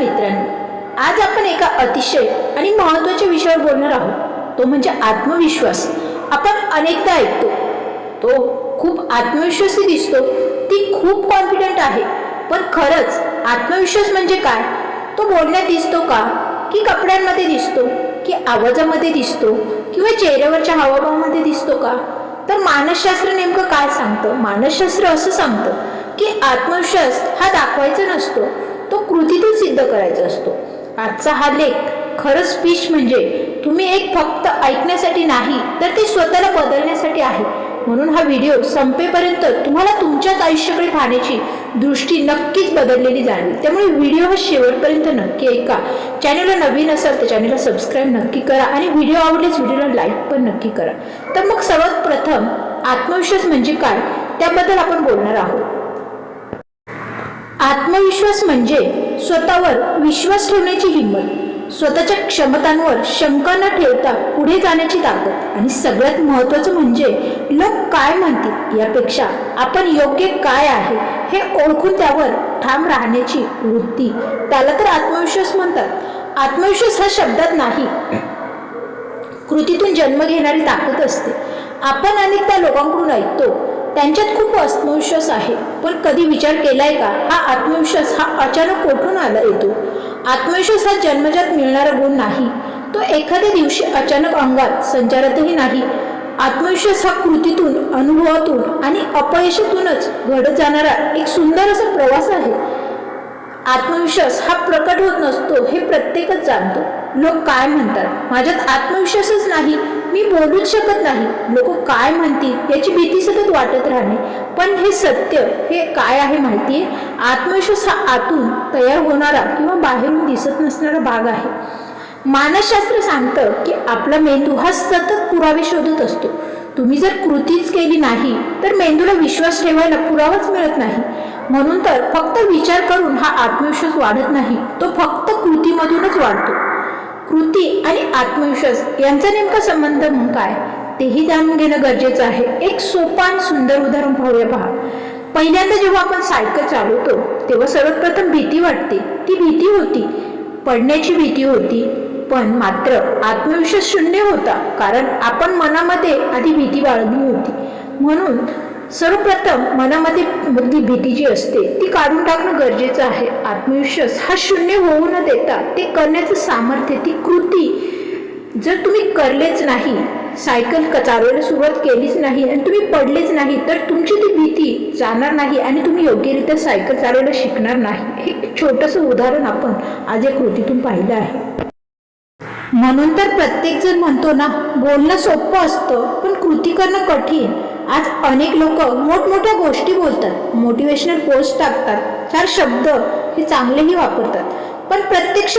मित्रांनो आज आपण एका अतिशय आणि महत्त्वाच्या विषयावर बोलणार आहोत. तो म्हणजे आत्मविश्वास. आपण अनेकदा ऐकतो तो खूप आत्मविश्वासी दिसतो ती खूप कॉन्फिडंट आहे. पण खरंच आत्मविश्वास म्हणजे काय? तो बोलण्यात दिसतो का? की कपड्यांमध्ये दिसतो की आवाजामध्ये दिसतो किंवा चेहऱ्यावरच्या हावाभावामध्ये दिसतो का? तर मानसशास्त्र नेमकं काय सांगतं? मानसशास्त्र असं सांगतं की आत्मविश्वास हा दाखवायचा नसतो तो कृतीतून सिद्ध करायचा असतो. आजचा हा लेख खरं स्पीच म्हणजे तुम्ही एक फक्त ऐकण्यासाठी नाही तर ते स्वतःला बदलण्यासाठी आहे. म्हणून हा व्हिडिओ संपेपर्यंत तुम्हाला तुमच्याच आयुष्याकडे पाहण्याची दृष्टी नक्कीच बदललेली जाणवी त्यामुळे व्हिडिओ हा शेवटपर्यंत नक्की ऐका. चॅनलला नवीन असाल तर चॅनलला सबस्क्राईब नक्की करा आणि व्हिडिओ आवडल्यास व्हिडिओला लाईक पण नक्की करा. तर मग सर्वात प्रथम आत्मविश्वास म्हणजे काय? त्याबद्दल आपण बोलणार आहोत. आत्मविश्वास म्हणजे स्वतःवर विश्वास ठेवण्याची हिंमत. स्वतःच्या क्षमतांवर शंका न ठेवता पुढे जाण्याची ताकद. आणि सगळ्यात महत्त्वाचं म्हणजे लोक काय म्हणतील यापेक्षा आपण योग्य काय आहे हे ओळखून त्यावर ठाम राहण्याची वृत्ती. त्याला तर आत्मविश्वास म्हणतात. आत्मविश्वास हा शब्दात नाही. कृतीतून जन्म घेणारी ताकद असते. आपण अनेकदा लोकांकडून ऐकतो त्यांच्यात खूप आत्मविश्वास आहे. पण कधी विचार केलाय का? हा आत्मविश्वास हा अचानक कोठून आला येतो? आत्मविश्वास हा जन्मजात मिळणारा गुण नाही. तो एखाद्या दिवशी अचानक अंगात संचारातही नाही. आत्मविश्वास हा कृतीतून अनुभवातून आणि अपयशातूनच घडत जाणारा एक सुंदर असा प्रवास आहे. आत्मविश्वास हा प्रकट होत नसतो हे प्रत्येकच जाणतो. लोक काय म्हणतात? माझ्यात आत्मविश्वासच नाही मी बोलूच शकत नाही. लोक काय म्हणतील याची भीती सतत वाटत राहणे. पण हे सत्य हे काय आहे माहिती आहे आत्मविश्वास हा आतून तयार होणारा किंवा बाहेरून दिसत नसणारा भाग आहे. मानसशास्त्र सांगतं की आपला मेंदू हा सतत पुरावे शोधत असतो. तुम्ही जर कृतीच केली नाही तर मेंदूला विश्वास ठेवायला पुरावाच मिळत नाही. म्हणून तर फक्त विचार करून हा आत्मविश्वास वाढत नाही तो फक्त कृतीमधूनच वाढतो. कृती आणि आत्मविश्वास यांचा नेमका संबंध मग काय? तेही जाणून घेणं गरजेचं आहे. एक सोपान सुंदर उदाहरण पाहूया पहा. पहिल्यांदा जेव्हा आपण सायकल चालवतो तेव्हा सर्वप्रथम भीती वाटते. ती भीती होती. पडण्याची भीती होती. पण मात्र आत्मविश्वास शून्य होता कारण आपण मनामध्ये आधी भीती बाळगली होती. म्हणून सर्वप्रथम मनामध्ये ती भीती जी असते ती काढून टाकणं गरजेचं आहे. आत्मविश्वास हा शून्य होऊ न देता ते करण्याचं सामर्थ्य ती कृती जर तुम्ही करलेच नाही सायकल चालवायला सुरुवात केलीच नाही आणि तुम्ही पडलेच नाही तर तुमची ती भीती जाणार नाही आणि तुम्ही योग्यरित्या सायकल चालवायला शिकणार नाही. हे एक छोटंसं उदाहरण आपण आज या कृतीतून पाहिलं आहे. म्हणून तर प्रत्येक जण म्हणतो ना बोलणं सोपं असतं पण कृती करणं कठीण. आज अनेक लोक मोठमोठ्या गोष्टी बोलतात मोटिवेशनल पोस्ट टाकतात चार शब्द हे चांगलेही वापरतात. पण प्रत्यक्ष